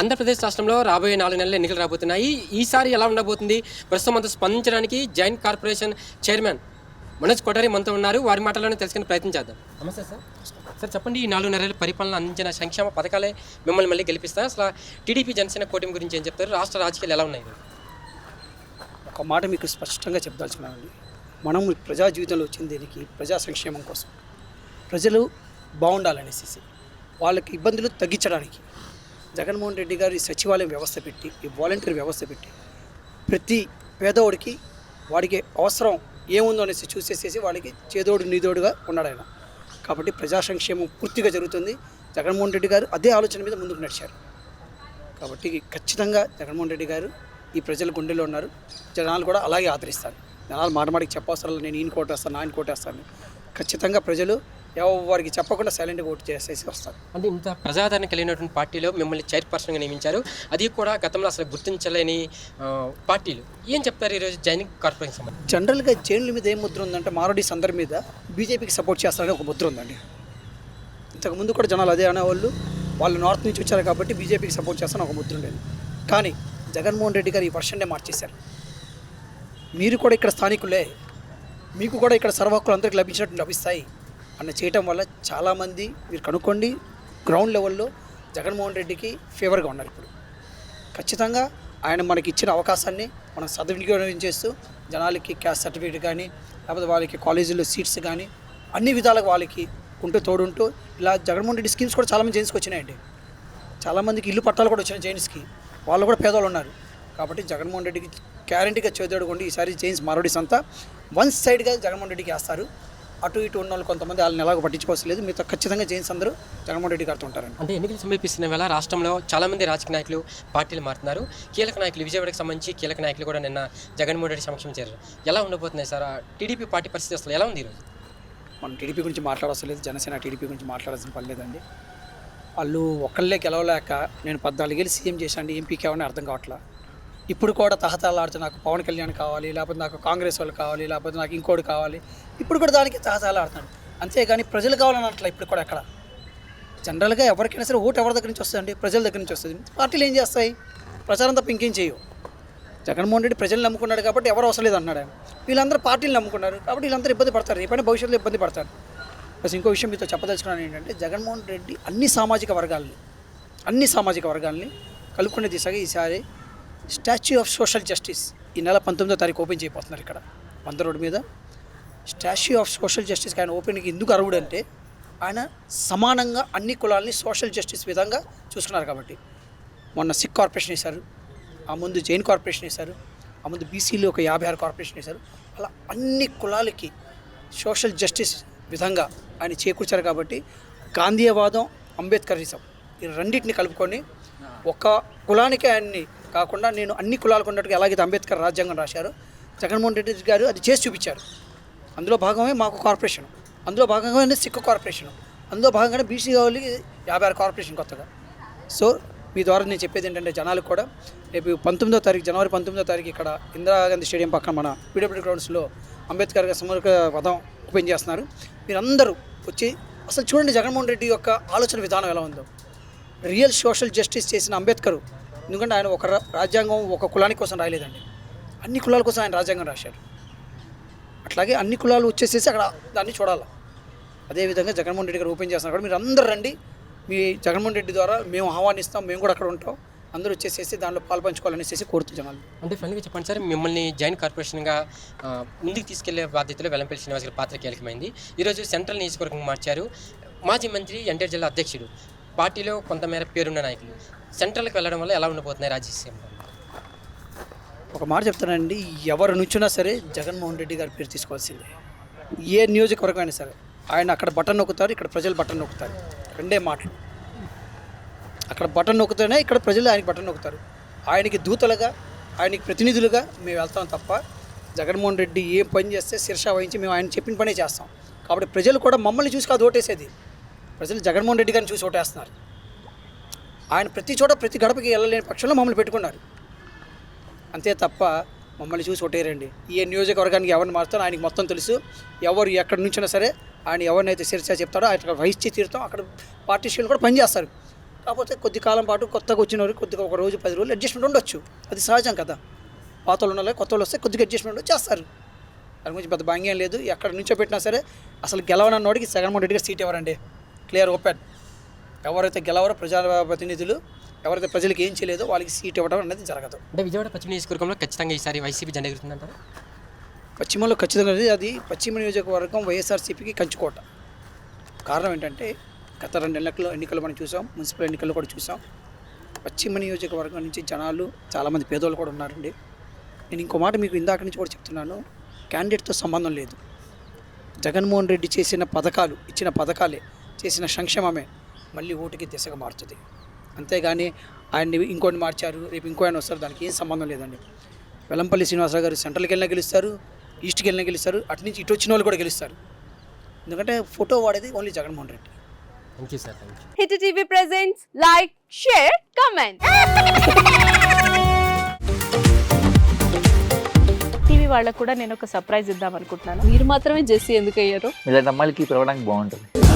ఆంధ్రప్రదేశ్ రాష్ట్రంలో రాబోయే నాలుగు నెలలు ఎన్నికలు రాబోతున్నాయి. ఈసారి ఎలా ఉండబోతుంది? ప్రస్తుతం అంతా స్పందించడానికి joint corporation chairman Manoj Kothari మనతో ఉన్నారు. వారి మాటల్లోనే తెలుసుకునే ప్రయత్నం చేద్దాం. నమస్తే సార్. సార్ చెప్పండి ఈ నాలుగు నెలల పరిపాలన అందించిన సంక్షేమ పథకాలే మిమ్మల్ని మళ్ళీ గెలిపిస్తారు అసలు టీడీపీ జనసేన కూటమి గురించి ఏం చెప్తారు? రాష్ట్ర రాజకీయాలు ఎలా ఉన్నాయి? ఒక మాట మీకు స్పష్టంగా చెప్పదలుచుకున్నానండి మనం ప్రజా జీవితంలో వచ్చింది దీనికి ప్రజా సంక్షేమం కోసం. ప్రజలు బాగుండాలనేసి. వాళ్ళకి ఇబ్బందులు తగ్గించడానికి జగన్మోహన్ రెడ్డి గారు ఈ సచివాలయం వ్యవస్థ పెట్టి ఈ వాలంటీర్ వ్యవస్థ పెట్టి ప్రతి పేదోడికి వాడికి అవసరం ఏముందో అనేసి చూసేసేసి వాడికి చేదోడు నీదోడుగా ఉన్నాడు ఆయన. కాబట్టి ప్రజా సంక్షేమం పూర్తిగా జరుగుతుంది. జగన్మోహన్ రెడ్డి గారు అదే ఆలోచన మీద ముందుకు నడిచారు. కాబట్టి ఖచ్చితంగా జగన్మోహన్ రెడ్డి గారు ఈ ప్రజల గుండెలో ఉన్నారు. జనాలు కూడా అలాగే ఆదరిస్తారు. జనాలు మాట మాటికి చెప్పవసరాలు నేను ఈయన కోటేస్తాను ఆయన కోటేస్తాను ఖచ్చితంగా ప్రజలు ఎవరికి చెప్పకుండా సైలెంట్గా ఓటు చేసేసి వస్తారు. అంటే ఇంత ప్రజాదరణ కలిగినటువంటి పార్టీలో మిమ్మల్ని చైర్పర్సన్గా నియమించారు. అది కూడా గతంలో అసలు గుర్తించలేని పార్టీలు. ఏం చెప్తారు ఈరోజు జాయినింగ్ కార్పొరేషన్ సంబంధించి? జనరల్గా జైన్ల మీద ఏం ముద్ర ఉందంటే మారోడీస్ అందరి మీద బీజేపీకి సపోర్ట్ చేస్తారని ఒక ముద్ర ఉందండి. ఇంతకుముందు కూడా జనాలు అదే అనేవాళ్ళు. వాళ్ళు నార్త్ నుంచి వచ్చారు కాబట్టి బీజేపీకి సపోర్ట్ చేస్తారని ఒక ముద్ర ఉండేది. కానీ జగన్మోహన్ రెడ్డి గారు ఈ వర్షన్నే మార్చేశారు. మీరు కూడా ఇక్కడ స్థానికులే. మీకు కూడా ఇక్కడ సర్వహక్కులు అందరికి లభించినట్టు లభిస్తాయి. అన్న చేయటం వల్ల చాలామంది మీరు కనుక్కోండి గ్రౌండ్ లెవెల్లో జగన్మోహన్ రెడ్డికి ఫేవర్గా ఉన్నారు ఇప్పుడు. ఖచ్చితంగా ఆయన మనకి ఇచ్చిన అవకాశాన్ని మనం సద్వినియోగం చేస్తూ జనాలకి క్యాస్ట్ సర్టిఫికేట్ కానీ లేకపోతే వాళ్ళకి కాలేజీలో సీట్స్ కానీ అన్ని విధాలుగా వాళ్ళకి ఉంటూ తోడుంటూ ఇలా జగన్మోహన్ రెడ్డి స్కీమ్స్ కూడా చాలామంది జైన్స్కి వచ్చినాయండి చాలామందికి ఇల్లు పట్టాలు కూడా వచ్చినాయి జైన్స్కి వాళ్ళు కూడా పేదవాళ్ళు ఉన్నారు. కాబట్టి జగన్మోహన్ రెడ్డికి గ్యారంటీగా చేదోడుకోండి ఈసారి జైన్స్ మారోడీస్ అంతా. వన్ సైడ్గా జగన్మోహన్ రెడ్డికి వేస్తారు. అటు ఇటు ఉన్న వాళ్ళు కొంతమంది వాళ్ళని ఎలాగో పట్టించుకోవాల్సి లేదు మీతో ఖచ్చితంగా జైన్స్ అందరూ జగన్మోహన్ రెడ్డి గారితో ఉంటారండి. అంటే ఎన్నికలు సమీపిస్తున్న వేళ రాష్ట్రంలో చాలామంది రాజకీయ నాయకులు పార్టీలు మారుతున్నారు. కీలక నాయకులు విజయవాడకి సంబంధించి కీలక నాయకులు కూడా నిన్న జగన్మోహన్ రెడ్డి సమక్షం చేరారు. ఎలా ఉండబోతున్నాయి సార్? టీడీపీ పార్టీ పరిస్థితి అసలు ఎలా ఉంది ఈరోజు? మనం టీడీపీ గురించి మాట్లాడవలసిన లేదు జనసేన టీడీపీ గురించి మాట్లాడాల్సిన పని లేదండి. వాళ్ళు ఒకళ్ళే గెలవలేక నేను పద్నాలుగేళ్ళు సీఎం చేశాను. ఎంపీకి ఏమని అర్థం కావట్లా. ఇప్పుడు కూడా తహతాలాడుతూ నాకు పవన్ కళ్యాణ్ కావాలి లేకపోతే నాకు కాంగ్రెస్ వాళ్ళు కావాలి లేకపోతే నాకు ఇంకోటి కావాలి ఇప్పుడు కూడా దానికి తహతాలాడుతున్నాడు అంతేగాని ప్రజలు కావాలని అట్లా ఇప్పుడు కూడా ఎక్కడ? జనరల్గా ఎవరికైనా సరే ఓటు ఎవరి దగ్గర నుంచి వస్తుందండి? ప్రజల దగ్గర నుంచి వస్తుంది. పార్టీలు ఏం చేస్తాయి? ప్రచారం తప్ప ఇంకేం చేయవు. జగన్మోహన్ రెడ్డి ప్రజలు నమ్ముకున్నాడు కాబట్టి ఎవరు అవసరం లేదు అన్నాడు వీళ్ళందరూ పార్టీలు నమ్ముకున్నారు కాబట్టి వీళ్ళందరూ ఇబ్బంది పడతారు. రేపైనా భవిష్యత్తులో ఇబ్బంది పడతారు. ప్లస్ ఇంకో విషయం మీతో చెప్పదలుచుకున్నాను ఏంటంటే జగన్మోహన్ రెడ్డి అన్ని సామాజిక వర్గాల్ని అన్ని సామాజిక వర్గాల్ని కలుపుకునే దిశగా ఈసారి స్టాచ్యూ ఆఫ్ సోషల్ జస్టిస్ ఈ నెల పంతొమ్మిదో తారీఖు ఓపెన్ చేయబోతున్నారు ఇక్కడ వంద రోడ్డు మీద. స్టాచ్యూ ఆఫ్ సోషల్ జస్టిస్కి ఆయన ఓపెన్కి ఎందుకు అర్హుడు అంటే ఆయన సమానంగా అన్ని కులాల్ని సోషల్ జస్టిస్ విధంగా చూసుకున్నారు కాబట్టి. మొన్న సిక్ కార్పొరేషన్ వేశారు ఆ ముందు జైన్ కార్పొరేషన్ వేశారు ఆ ముందు బీసీలు ఒక యాభై ఆరు కార్పొరేషన్ వేశారు. అలా అన్ని కులాలకి సోషల్ జస్టిస్ విధంగా ఆయన చేకూర్చారు కాబట్టి గాంధీయవాదం అంబేద్కరిజం ఈ రెండింటిని కలుపుకొని ఒక కులానికి ఆయన్ని కాకుండా నేను అన్ని కులాలకు ఉన్నట్టుగా ఎలాగైతే అంబేద్కర్ రాజ్యాంగం రాశారు జగన్మోహన్ రెడ్డి గారు అది చేసి చూపించారు. అందులో భాగమే మాకు కార్పొరేషన్ అందులో భాగంగానే సిక్కు కార్పొరేషన్ అందులో భాగంగానే బీసీ వాళ్ళకి యాభై ఆరు కార్పొరేషన్ కొత్తగా. సో మీ ద్వారా నేను చెప్పేది ఏంటంటే జనాలకు కూడా రేపు పంతొమ్మిదో తారీఖు జనవరి పంతొమ్మిదో తారీఖు ఇక్కడ ఇందిరాగాంధీ స్టేడియం పక్కన మన పీడబ్ల్యూ గ్రౌండ్స్లో అంబేద్కర్ గారి సమర్క పదం ఓపెన్ చేస్తున్నారు. మీరందరూ వచ్చి అసలు చూడండి జగన్మోహన్ రెడ్డి యొక్క ఆలోచన విధానం ఎలా ఉందో. రియల్ సోషల్ జస్టిస్ చేసిన అంబేద్కర్ ఎందుకంటే ఆయన ఒక రాజ్యాంగం ఒక కులానికి కోసం రాయలేదండి. అన్ని కులాల కోసం ఆయన రాజ్యాంగం రాశారు అట్లాగే అన్ని కులాలు వచ్చేసేసి అక్కడ దాన్ని చూడాలి. అదేవిధంగా జగన్మోహన్ రెడ్డి గారు ఓపెన్ చేస్తున్నారు. కూడా మీరు అందరు రండి. మీ జగన్మోహన్ రెడ్డి ద్వారా మేము ఆహ్వానిస్తాం మేము కూడా అక్కడ ఉంటాం. అందరూ వచ్చేసేసి దాంట్లో పాల్పంచుకోవాలనేసి కోరుతున్నాను అంటే ఫ్రెండ్గా చెప్పండి సార్ మిమ్మల్ని జాయింట్ కార్పొరేషన్గా ముందుకు తీసుకెళ్ళే బాధ్యతలో వెల్లంపల్లి శ్రీనివాస్ గారి పాత్ర కీలకమైంది. ఈరోజు సెంట్రల్ నియోజకవర్గం మార్చారు. మాజీ మంత్రి ఎన్టీఆర్ జిల్లా అధ్యక్షుడు పార్టీలో కొంతమేర పేరున్న నాయకులు సెంట్రల్కి వెళ్ళడం వల్ల ఎలా ఉండబోతున్నాయి రాజ్యసీమ ఒక మాట చెప్తానండి ఎవరు నుంచున్నా సరే జగన్మోహన్ రెడ్డి గారి పేరు తీసుకోవాల్సిందే. ఏ నియోజకవర్గం అయినా సరే ఆయన అక్కడ బటన్ నొక్కుతారు ఇక్కడ ప్రజలు బటన్ నొక్కుతారు. రెండే మాటలు. అక్కడ బటన్ నొక్కుతూనే ఇక్కడ ప్రజలు ఆయనకి బటన్ నొక్కుతారు. ఆయనకి దూతలుగా ఆయనకి ప్రతినిధులుగా మేము వెళ్తాం తప్ప జగన్మోహన్ రెడ్డి ఏం పని చేస్తే శిర్ష వహించి మేము ఆయన చెప్పిన పనే చేస్తాం. కాబట్టి ప్రజలు కూడా మమ్మల్ని చూసి కాదు ఓటేసేది. ప్రజలు జగన్మోహన్ రెడ్డి గారిని చూసి ఓటేస్తున్నారు. ఆయన ప్రతి చోట ప్రతి గడపకి వెళ్ళలేని పక్షంలో మమ్మల్ని పెట్టుకున్నారు. అంతే తప్ప మమ్మల్ని చూసి ఒకటేరండి ఏ నియోజకవర్గానికి ఎవరిని మారుతారో ఆయనకి మొత్తం తెలుసు. ఎవరు ఎక్కడి నుంచినా సరే ఆయన ఎవరినైతే శిరస చెప్తాడో ఆయన వహించి తీరుతాం అక్కడ పార్టీషన్లు కూడా పనిచేస్తారు. కాకపోతే కొద్ది కాలం పాటు కొత్తగా వచ్చిన వారు కొద్దిగా ఒక రోజు పది రోజులు అడ్జస్ట్మెంట్ ఉండొచ్చు. అది సహజం కదా. పాత వాళ్ళు ఉండాలి కొత్త వాళ్ళు వస్తే కొద్దిగా అడ్జస్ట్మెంట్ చేస్తారు. దాని గురించి పెద్ద భాగ్యం లేదు. ఎక్కడ నుంచో పెట్టినా సరే అసలు గెలవనన్నోడికి జగన్మోహన్ రెడ్డి గారు సీట్ ఎవరండి క్లియర్ ఓపెన్ ఎవరైతే గెలవరో ప్రజా ప్రతినిధులు ఎవరైతే ప్రజలకు ఏం చేయలేదో వాళ్ళకి సీట్ ఇవ్వడం అనేది జరగదు. అంటే విజయవాడ పశ్చిమ నియోజకవర్గంలో ఖచ్చితంగా ఈసారి వైసీపీ జెండా ఎగురుతుందంటారా? పశ్చిమలో ఖచ్చితంగా. అది పశ్చిమ నియోజకవర్గం వైఎస్ఆర్సీపీకి కంచుకోట. కారణం ఏంటంటే గత రెండు ఎన్నికల్లో ఎన్నికలు మనం చూసాం మున్సిపల్ ఎన్నికల్లో కూడా చూసాం. పశ్చిమ నియోజకవర్గం నుంచి జనాలు చాలామంది పేదోళ్ళు కూడా ఉన్నారండి. నేను ఇంకో మాట మీకు ఇందాక నుంచి కూడా చెప్తున్నాను. క్యాండిడేట్తో సంబంధం లేదు. జగన్మోహన్ రెడ్డి చేసిన పథకాలు ఇచ్చిన పథకాలే చేసిన సంక్షేమమే మళ్ళీ ఓటుకి దిశగా మారుతుంది అంతేగాని ఆయన్ని ఇంకోటి మార్చారు రేపు ఇంకో ఆయన వస్తారు దానికి ఏం సంబంధం లేదండి. వెల్లంపల్లి శ్రీనివాసరావు గారు సెంట్రల్కి వెళ్ళినా గెలుస్తారు ఈస్ట్కి వెళ్ళినా గెలుస్తారు అటు నుంచి ఇటు వచ్చిన వాళ్ళు కూడా గెలుస్తారు. ఎందుకంటే ఫోటో వాడేది only Jaganmohan Reddy. Thank you sir thank you hit TV presents like share comment. TV వాళ్ళకు కూడా నేను ఒక సర్ప్రైజ్ ఇద్దాం అనుకుంటున్నాను. మీరు మాత్రమే జెస్సీ ఎందుకు అయ్యారు ఇలాంటి అమ్మాయిలకి పిలవడానికి బాగుంటుంది.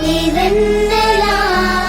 இவென்னலாம்